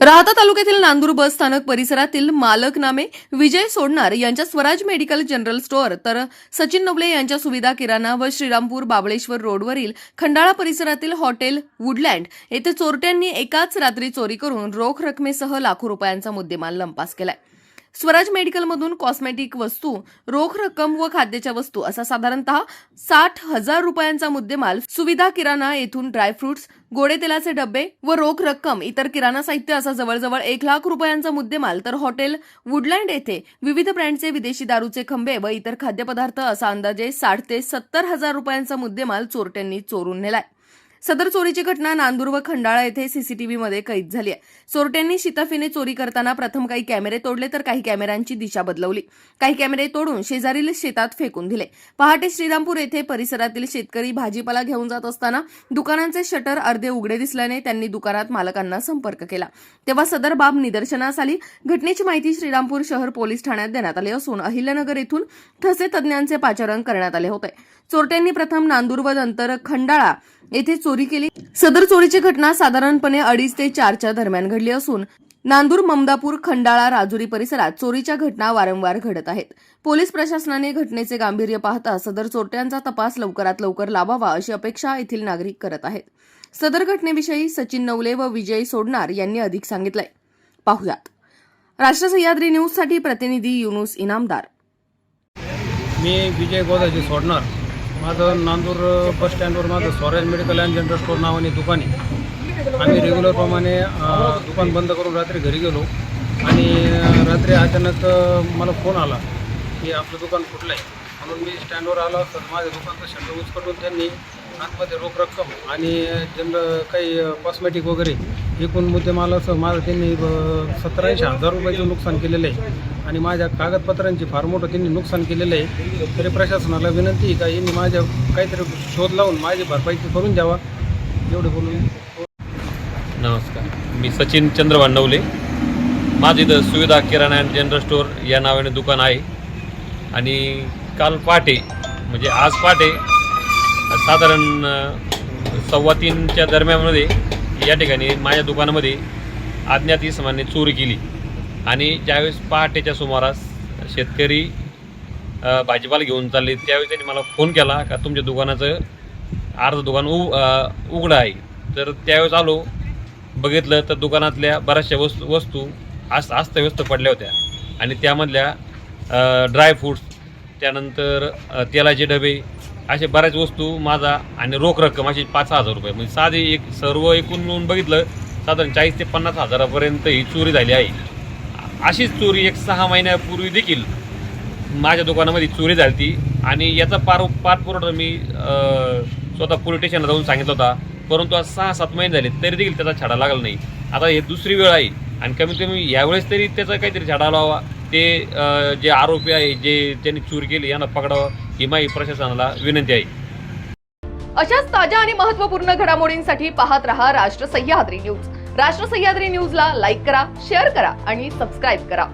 राहता तालुक्यातील नांदूर बस स्थानक परिसरातील मालक नामे विजय सोडणार यांच्या स्वराज मेडिकल जनरल स्टोअर तर सचिन नवले यांच्या सुविधा किराणा व श्रीरामपूर बाबळेश्वर रोडवरील खंडाळा परिसरातील हॉटेल वुडलँड येथे चोरट्यांनी एकाच रात्री चोरी करून रोख रकमेसह लाखो रुपयांचा मुद्देमाल लंपास केलाय. स्वराज मेडिकलमधून कॉस्मेटिक वस्तू रोख रक्कम व खाद्याच्या वस्तू असा साधारणतः साठ हजार रुपयांचा मुद्देमाल सुविधा किराणा येथून ड्रायफ्रुट्स गोडे तेलाचे डबे व रोख रक्कम इतर किराणा साहित्य असा जवळजवळ एक लाख रुपयांचा मुद्देमाल. तर हॉटेल वुडलँड येथे विविध ब्रँडचे विदेशी दारूचे खंबे व इतर खाद्यपदार्थ असा अंदाजे साठ ते सत्तर हजार रुपयांचा मुद्देमाल चोरट्यांनी चोरून नेलाय. सदर चोरीची घटना नांदूर व खंडाळा येथे सीसीटीव्हीमध्ये कैद झाली आहे. चोरट्यांनी शिताफीने चोरी करताना प्रथम काही कॅमेरे तोडले तर काही कॅमेऱ्यांची दिशा बदलवली. काही कॅमेरे तोडून शेजारील शेतात फेकून दिले. पहाटे श्रीरामपूर येथे परिसरातील शेतकरी भाजीपाला घेऊन जात असताना दुकानांचे शटर अर्धे उघडे दिसल्याने त्यांनी दुकानात मालकांना संपर्क केला. तेव्हा सदर बाब निदर्शनास आली. घटनेची माहिती श्रीरामपूर शहर पोलीस ठाण्यात देण्यात आली असून अहिल्यानगर येथून ठसे तज्ञांचे पाचारण करण्यात आले होते. चोरट्यांनी प्रथम नांदूर व नंतर खंडाळा येथे चोरी केली. सदर चोरीची घटना साधारणपणे अडीच ते चारच्या दरम्यान घडली असून नांदूर ममदापूर खंडाळा राजुरी परिसरात चोरीच्या घटना वारंवार घडत आहेत. पोलीस प्रशासनाने घटनेचे गांभीर्य पाहता सदर चोरट्यांचा तपास लवकरात लवकर लावावा अशी अपेक्षा येथील नागरिक करत आहेत. सदर घटनेविषयी सचिन नवले व विजय सोडणार यांनी अधिक सांगितलंय. पाहुयात. राष्ट्र सह्याद्री न्यूजसाठी प्रतिनिधी युनुस इनामदार. मी विजय गोदाजी सोडणार. माझं नांदूर बस स्टँडवर माझं Swaraj medical and general store नावाने दुकान आहे. आम्ही रेग्युलरप्रमाणे दुकान बंद करून रात्री घरी गेलो. आणि रात्री अचानक मला फोन आला की आपलं दुकान फुटलं आहे? म्हणून मी स्टँडवर आलो असताना माझ्या दुकानचं शटर उचकटून त्यांनी आतमध्ये रोख रक्कम आणि जनरल काही कॉस्मेटिक वगैरे एकूण मुद्देमालासह माझं त्यांनी सत्तर हजार रुपयाचं नुकसान केलेलं आहे. आणि माझ्या कागदपत्रांची फार मोठं त्यांनी नुकसान केलेलं आहे. तरी प्रशासनाला विनंती आहे का यांनी माझ्या काहीतरी शोध लावून माझी भरपाई करून द्यावा. एवढे बोलून नमस्कार. मी सचिन चंद्र भांडवले माझं इथं सुविधा किराणा अँड जनरल स्टोअर या नावाने दुकान आहे. आणि काल पहाटे म्हणजे आज पहाटे साधारण सव्वा तीनच्या दरम्यानमध्ये या ठिकाणी माझ्या दुकानामध्ये अज्ञात इसमाने चोरी केली. आणि ज्यावेळेस पहाटेच्या सुमारास शेतकरी भाजीपाला घेऊन चालले त्यावेळेस त्यांनी मला फोन केला का तुमच्या दुकानाचं अर्ध दुकान उ उघडं आहे. तर त्यावेळेस आलो बघितलं तर दुकानातल्या बऱ्याचशा वस्तू वस्तू आस्त अस्तव्यस्त पडल्या होत्या. आणि त्यामधल्या ड्रायफ्रूट्स त्यानंतर तेलाचे डबे असे बऱ्याच वस्तू माझा आणि रोख रक्कम अशी पाच हजार रुपये. म्हणजे साधे एक सर्व एकूण मिळून बघितलं साधारण चाळीस ते पन्नास हजारापर्यंत ही चोरी झाली आहे. अशीच चोरी एक सहा महिन्यापूर्वी देखील माझ्या दुकानामध्ये चोरी झाली ती आणि याचा पार पाठपुरवठा मी स्वतः पोलीस स्टेशनला जाऊन सांगितलं होता. परंतु आज सहा सात महिने झाले तरी देखील त्याचा छाडा लागला नाही. आता हे दुसरी वेळ आहे. आणि कमीत कमी यावेळेस तरी त्याचा काहीतरी छाडा लावा. ते जे आरोपी आहे जे त्यांनी चूर केली यांना पकडावं ही प्रशासनाला विनंती आहे. अशाच ताज्या आणि महत्त्वपूर्ण घडामोडींसाठी पाहत रहा राष्ट्र सह्याद्री न्यूज. राष्ट्र सह्याद्री न्यूजला लाईक करा शेअर करा आणि सबस्क्राईब करा.